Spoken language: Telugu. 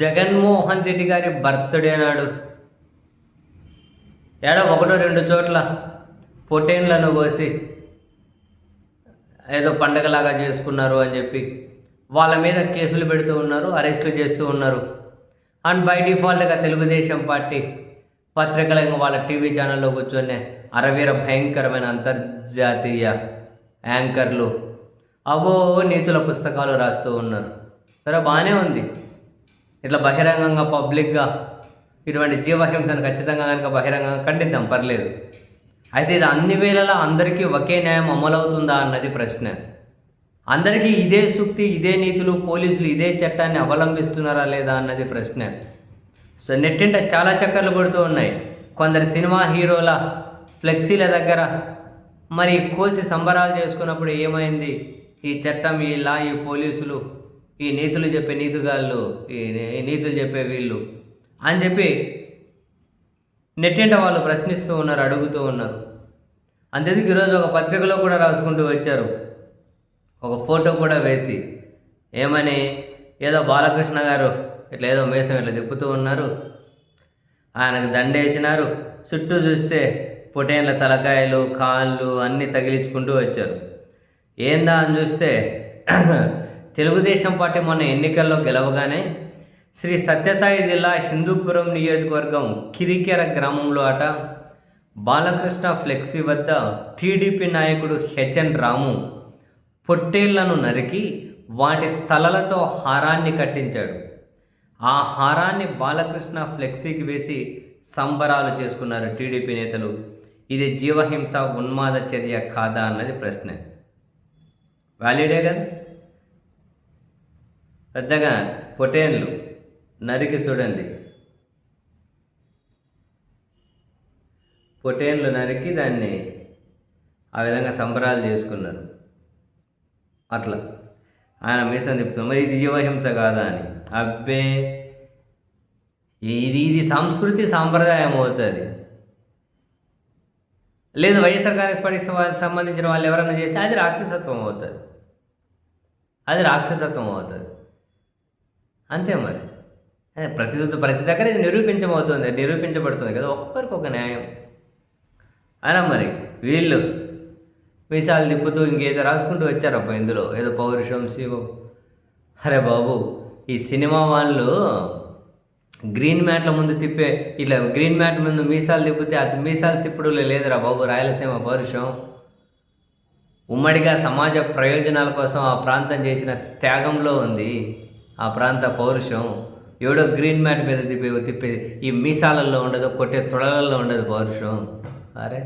జగన్మోహన్ రెడ్డి గారి బర్త్డే నాడు. ఏడో ఒకటో రెండు చోట్ల పొటేన్లను కోసి ఏదో పండగలాగా చేసుకున్నారు అని చెప్పి వాళ్ళ మీద కేసులు పెడుతూ ఉన్నారు అరెస్టులు చేస్తూ ఉన్నారు. అండ్ బై డిఫాల్ట్గా తెలుగుదేశం పార్టీ పత్రికలంగా వాళ్ళ టీవీ ఛానల్లో కూర్చొని అరవీర భయంకరమైన అంతర్జాతీయ యాంకర్లు అవో నీతుల పుస్తకాలు రాస్తూ ఉన్నారు. సరే బాగానే ఉంది. ఇట్లా బహిరంగంగా పబ్లిక్గా ఇటువంటి జీవహింసను ఖచ్చితంగా కనుక బహిరంగంగా ఖండిద్దాం పర్లేదు. అయితే ఇది అన్ని వేళలా అందరికీ ఒకే న్యాయం అమలవుతుందా అన్నది ప్రశ్న. అందరికీ ఇదే సూక్తి ఇదే నీతులు పోలీసులు ఇదే చట్టాన్ని అవలంబిస్తున్నారా లేదా అన్నది ప్రశ్న. సో నెట్టింట చాలా చక్కర్లు కొడుతూ ఉన్నాయి. కొందరు సినిమా హీరోల ఫ్లెక్సీల దగ్గర మరి కోసి సంబరాలు చేసుకున్నప్పుడు ఏమైంది? ఈ చట్టం ఈ లా ఈ పోలీసులు ఈ నీతులు చెప్పే నీతుగాళ్ళు ఈ ఈ నీతులు చెప్పే వీళ్ళు అని చెప్పి నెట్టింట వాళ్ళు ప్రశ్నిస్తూ ఉన్నారు అడుగుతూ ఉన్నారు. అంతేందుకు ఈరోజు ఒక పత్రికలో కూడా రాసుకుంటూ వచ్చారు. ఒక ఫోటో కూడా వేసి ఏమని ఏదో బాలకృష్ణ గారు ఇట్లా ఏదో మేసం ఇట్లా తిప్పుతూ ఉన్నారు. ఆయనకు దండేసినారు. చుట్టూ చూస్తే పొటేన్ల తలకాయలు కాళ్ళు అన్నీ తగిలించుకుంటూ వచ్చారు. ఏందా అని చూస్తే తెలుగుదేశం పార్టీ మొన్న ఎన్నికల్లో గెలవగానే శ్రీ సత్యసాయి జిల్లా హిందూపురం నియోజకవర్గం కిరికెర గ్రామంలో అట బాలకృష్ణ ఫ్లెక్సీ వద్ద టీడీపీ నాయకుడు హెచ్ఎన్ రాము పొట్టేళ్ళను నరికి వాటి తలలతో హారాన్ని కట్టించాడు. ఆ హారాన్ని బాలకృష్ణ ఫ్లెక్సీకి వేసి సంబరాలు చేసుకున్నారు టీడీపీ నేతలు. ఇది జీవహింస ఉన్మాద చర్య కాదా అన్నది ప్రశ్న. వ్యాలిడే కదా? పెద్దగా పొటేన్లు నరికి చూడండి. పొటేన్లు నరికి దాన్ని ఆ విధంగా సంబరాలు చేసుకున్నారు. అట్లా. ఆయన మీసం తిప్పుతాం మరి ఇది జీవహింస కాదా? అని. అబ్బే! ఇది ఇది సంస్కృతి సాంప్రదాయం అవుతుంది. లేదు వైఎస్ఆర్ కాంగ్రెస్ పార్టీకి సంబంధించిన వాళ్ళు ఎవరైనా చేస్తే అది రాక్షసత్వం అవుతుంది. అది రాక్షసత్వం అవుతుంది. అంతే మరి. అదే ప్రతి ప్రతి దగ్గర ఇది నిరూపించబోతుంది నిరూపించబడుతుంది కదా ఒక్కొక్కరికి ఒక న్యాయం. అలా మరి వీళ్ళు మీసాలు తిప్పుతూ ఇంకేదో రాసుకుంటూ వచ్చారప్ప ఇందులో ఏదో పౌరుషం శివం. అరే బాబు ఈ సినిమా వాళ్ళు గ్రీన్ మ్యాట్ల ముందు తిప్పే ఇట్లా గ్రీన్ మ్యాట్ ముందు మీసాలు తిప్పితే అది మీసాలు తిప్పుడు లేదురా బాబు రాయలసీమ పౌరుషం. ఉమ్మడిగా సమాజ ప్రయోజనాల కోసం ఆ ప్రాంతం చేసిన త్యాగంలో ఉంది. ఆ ప్రాంత పౌరుషం ఎవడో గ్రీన్ మ్యాట్ మీద తిప్పే తిప్పేది ఈ మీసాలలో ఉండదు కొట్టే తొడలలో ఉండదు పౌరుషం. అరే.